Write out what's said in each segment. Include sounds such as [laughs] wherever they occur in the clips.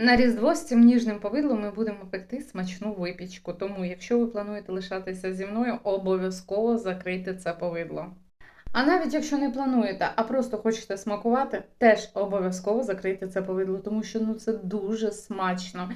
На Різдво з цим ніжним повидлом ми будемо пекти смачну випічку. Тому, якщо ви плануєте лишатися зі мною, обов'язково закрийте це повидло. А навіть якщо не плануєте, а просто хочете смакувати, теж обов'язково закрийте це повидло, тому що ну це дуже смачно.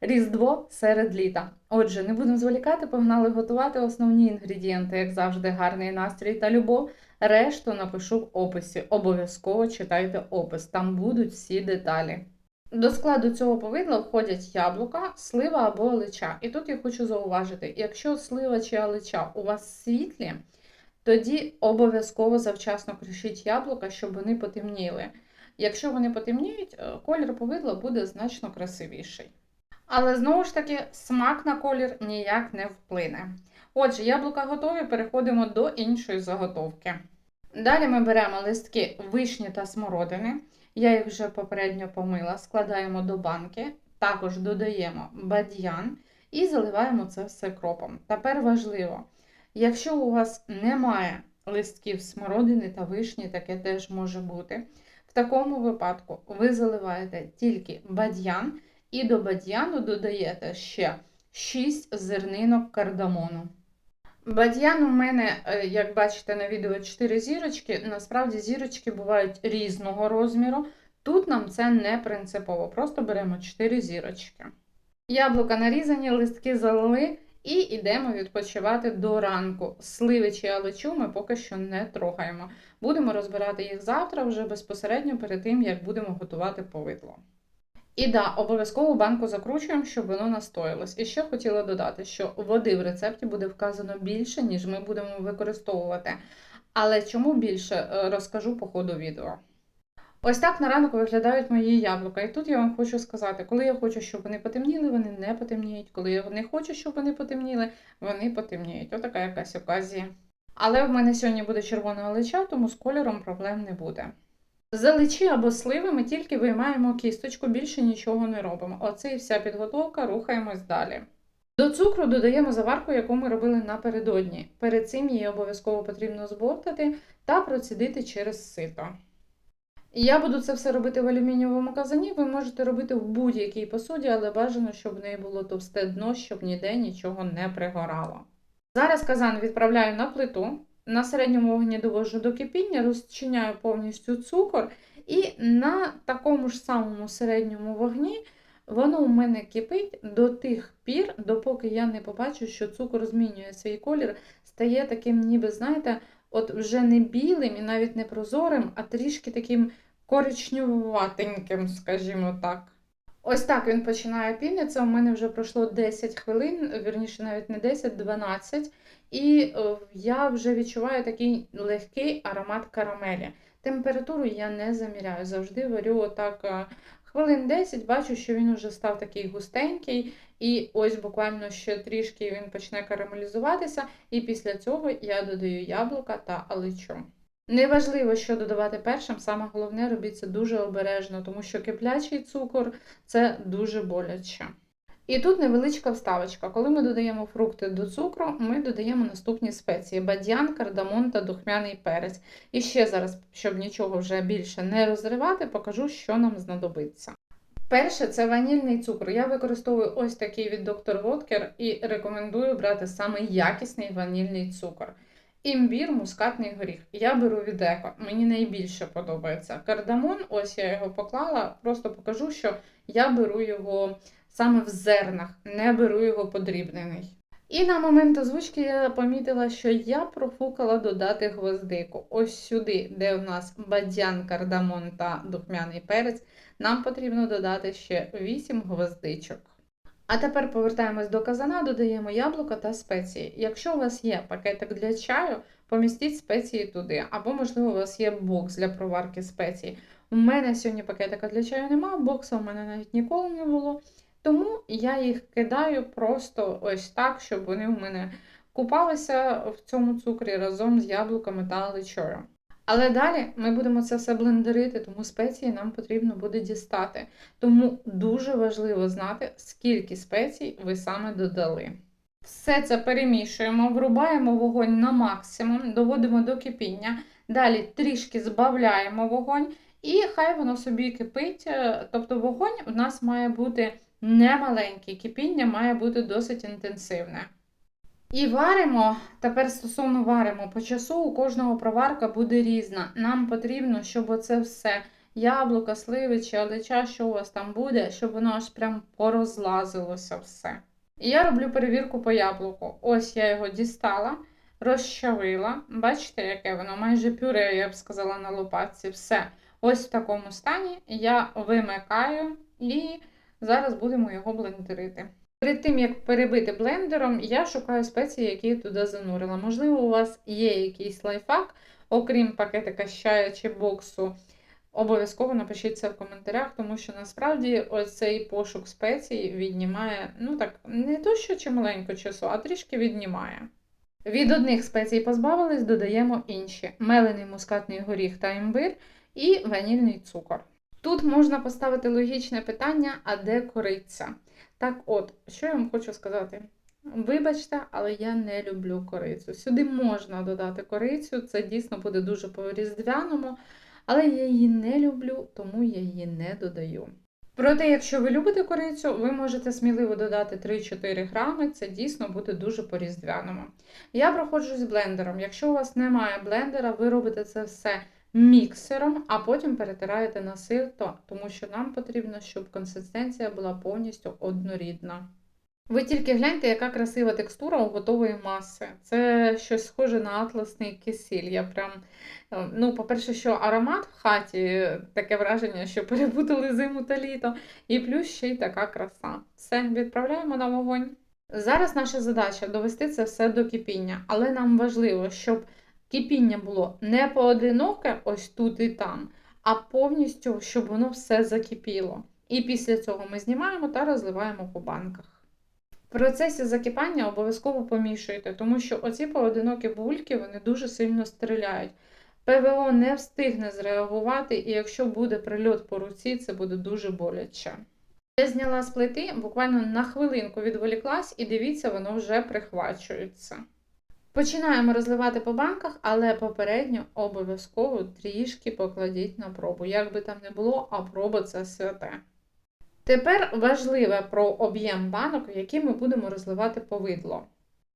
Різдво серед літа. Отже, не будемо зволікати, погнали готувати основні інгредієнти, як завжди, гарний настрій та любов. Решту напишу в описі. Обов'язково читайте опис, там будуть всі деталі. До складу цього повидла входять яблука, слива або алича. І тут я хочу зауважити: якщо слива чи алича у вас світлі, тоді обов'язково завчасно кришіть яблука, щоб вони потемніли. Якщо вони потемніють, е, колір повидла буде значно красивіший. Але знову ж таки, смак на колір ніяк не вплине. Отже, яблука готові, переходимо до іншої заготовки. Далі ми беремо листки вишні та смородини. Я їх вже попередньо помила, складаємо до банки, також додаємо бадьян і заливаємо це все кропом. Тепер важливо, якщо у вас немає листків смородини та вишні, таке теж може бути. В такому випадку ви заливаєте тільки бадьян і до бадьяну додаєте ще 6 зернинок кардамону. Бадьян у мене, е, як бачите на відео, 4 зірочки. Насправді зірочки бувають різного розміру. Тут нам це не принципово, просто беремо 4 зірочки. Яблука нарізані, листки залили і йдемо відпочивати до ранку. Сливи чи алечу ми поки що не трогаємо. Будемо розбирати їх завтра, вже безпосередньо перед тим, як будемо готувати повидло. І да, обов'язково банку закручуємо, щоб воно настоялось. І ще хотіла додати, що води в рецепті буде вказано більше, ніж ми будемо використовувати. Але чому більше, е, розкажу по ходу відео. Ось так на ранок виглядають мої яблука. І тут я вам хочу сказати, коли я хочу, щоб вони потемніли, вони не потемніють. Коли я не хочу, щоб вони потемніли, вони потемніють. Отака якась оказія. Але в мене сьогодні буде червона олеча, тому з кольором проблем не буде. Заличі або сливи ми тільки виймаємо кісточку, більше нічого не робимо. Оце і вся підготовка, рухаємось далі. До цукру додаємо заварку, яку ми робили напередодні. Перед цим її обов'язково потрібно збовтати та процідити через сито. Я буду це все робити в алюмінієвому казані. Ви можете робити в будь-якій посуді, але бажано, щоб в неї було товсте дно, щоб ніде нічого не пригорало. Зараз казан відправляю на плиту. На середньому вогні довожу до кипіння, розчиняю повністю цукор, і на такому ж самому середньому вогні воно у мене кипить до тих пір, допоки я не побачу, що цукор змінює свій колір, стає таким, ніби, знаєте, от вже не білим і навіть не прозорим, а трішки таким коричневатеньким, скажімо так. Ось так він починає пінитися. У мене вже пройшло 10 хвилин, вірніше, навіть не 10, 12. І е, я вже відчуваю такий легкий аромат карамелі. Температуру я не заміряю. Завжди варю отак е, хвилин 10, бачу, що він вже став такий густенький, і ось буквально ще трішки він почне карамелізуватися, і після цього я додаю яблука та аличу. Неважливо, що додавати першим, саме головне робіть це дуже обережно, тому що киплячий цукор це дуже боляче. І тут невеличка вставочка. Коли ми додаємо фрукти до цукру, ми додаємо наступні спеції: бадьян, кардамон та духмяний перець. І ще зараз, щоб нічого вже більше не розривати, покажу, що нам знадобиться. Перше це ванільний цукор. Я використовую ось такий від Dr. Wodker і рекомендую брати саме якісний ванільний цукор. Імбір, мускатний горіх. Я беру від еко, мені найбільше подобається. Кардамон, ось я його поклала, просто покажу, що я беру його саме в зернах, не беру його подрібнений. І на момент озвучки я помітила, що я профукала додати гвоздику. Ось сюди, де в нас бадян, кардамон та духмяний перець, нам потрібно додати ще 8 гвоздичок. А тепер повертаємось до казана, додаємо яблука та спеції. Якщо у вас є пакетик для чаю, помістіть спеції туди, або, можливо, у вас є бокс для проварки спецій. У мене сьогодні пакетика для чаю немає, бокса у мене навіть ніколи не було. Тому я їх кидаю просто ось так, щоб вони у мене купалися в цьому цукрі разом з яблуками та личою. Але далі ми будемо це все блендерити, тому спеції нам потрібно буде дістати. Тому дуже важливо знати, скільки спецій ви саме додали. Все це перемішуємо, врубаємо вогонь на максимум, доводимо до кипіння. Далі трішки збавляємо вогонь І хай воно собі кипить. е, Тобто вогонь у нас має бути не маленький, кипіння має бути досить інтенсивне. І варимо, тепер стосовно варимо, по часу у кожного проварка буде різна. Нам потрібно, щоб оце все яблука, сливи чи алеча, що у вас там буде, щоб воно аж прям порозлазилося все. І я роблю перевірку по яблуку. Ось я його дістала, розчавила. Бачите, яке воно майже пюре, я б сказала, на лопатці. Все. Ось в такому стані я вимикаю і зараз будемо його блендерити. Перед тим, як перебити блендером, я шукаю спеції, які я туди занурила. Можливо, у вас є якийсь лайфхак, окрім пакетика з чая чи боксу. Обов'язково напишіть це в коментарях, тому що насправді ось цей пошук спецій віднімає, ну так, не то що чималенько часу, а трішки віднімає. Від одних спецій позбавились, додаємо інші: мелений мускатний горіх та імбир і ванільний цукор. Тут можна поставити логічне питання, а де кориця? Так от, що я вам хочу сказати? Вибачте, але я не люблю корицю. Сюди можна додати корицю, це дійсно буде дуже по-різдвяному, але я її не люблю, тому я її не додаю. Проте, якщо ви любите корицю, ви можете сміливо додати 3-4 грами, це дійсно буде дуже по-різдвяному. Я проходжу з блендером. Якщо у вас немає блендера, ви робите це все міксером, а потім перетираєте на сито, тому що нам потрібно, щоб консистенція була повністю однорідна. Ви тільки гляньте, яка красива текстура у готової маси. Це щось схоже на атласний кисіль. Я прям, е, ну, по-перше, що аромат в хаті, таке враження, що перепутали зиму та літо, і плюс ще й така краса. Все, відправляємо на вогонь. Зараз наша задача довести це все до кипіння, але нам важливо, щоб кипіння було не поодиноке, ось тут і там, а повністю, щоб воно все закипіло. І після цього ми знімаємо та розливаємо по банках. В процесі закипання обов'язково помішуйте, тому що оці поодинокі бульки вони дуже сильно стріляють. ПВО не встигне зреагувати, і якщо буде прильот по руці, це буде дуже боляче. Я зняла з плити, буквально на хвилинку відволіклась, і дивіться, воно вже прихвачується. Починаємо розливати по банках, але попередньо обов'язково трішки покладіть на пробу. Як би там не було, а проба це святе. Тепер важливе про об'єм банок, в які ми будемо розливати повидло.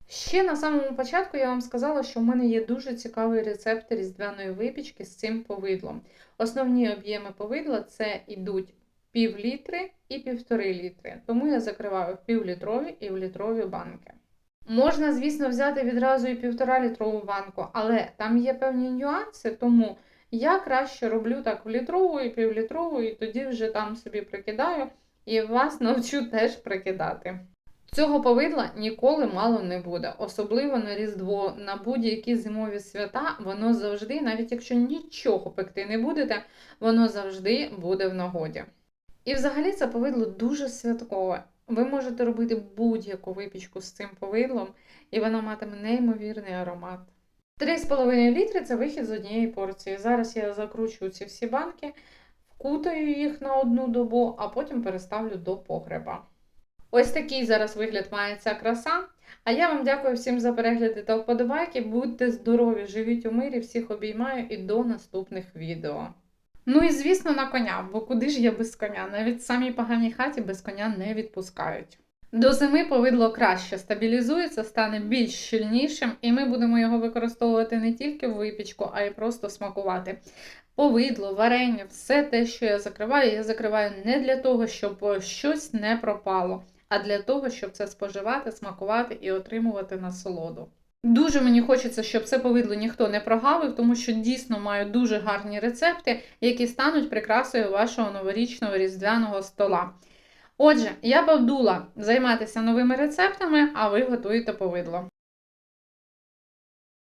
Ще на самому початку я вам сказала, що в мене є дуже цікавий рецепт різдвяної випічки з цим повидлом. Основні об'єми повидла це йдуть пів літри і півтори літри, тому я закриваю в півлітрові і в літрові банки. Можна, звісно, взяти відразу і півтора літрову банку, але там є певні нюанси, тому я краще роблю так в літрову і півлітрову, і тоді вже там собі прикидаю, і вас навчу [laughs] теж прикидати. Цього повидла ніколи мало не буде, особливо на Різдво, на будь-які зимові свята, воно завжди, навіть якщо нічого пекти не будете, воно завжди буде в нагоді. І взагалі це повидло дуже святкове. Ви можете робити будь-яку випічку з цим повидлом, і воно матиме неймовірний аромат. 3,5 літри це вихід з однієї порції. Зараз я закручую ці всі банки, вкутаю їх на одну добу, а потім переставлю до погреба. Ось такий зараз вигляд має ця краса. А я вам дякую всім за перегляди та вподобайки. Будьте здорові, живіть у мирі, всіх обіймаю і до наступних відео. Ну і звісно, на коня, бо куди ж я без коня? Навіть в самій поганій хаті без коня не відпускають. До зими повидло краще стабілізується, стане більш щільнішим, і ми будемо його використовувати не тільки в випічку, а й просто смакувати. Повидло, варення, все те, що я закриваю, я закриваю не для того, щоб щось не пропало, а для того, щоб це споживати, смакувати і отримувати насолоду. Дуже мені хочеться, щоб це повидло ніхто не прогавив, тому що дійсно маю дуже гарні рецепти, які стануть прикрасою вашого новорічного різдвяного стола. Отже, я бавдула займатися новими рецептами, а ви готуєте повидло.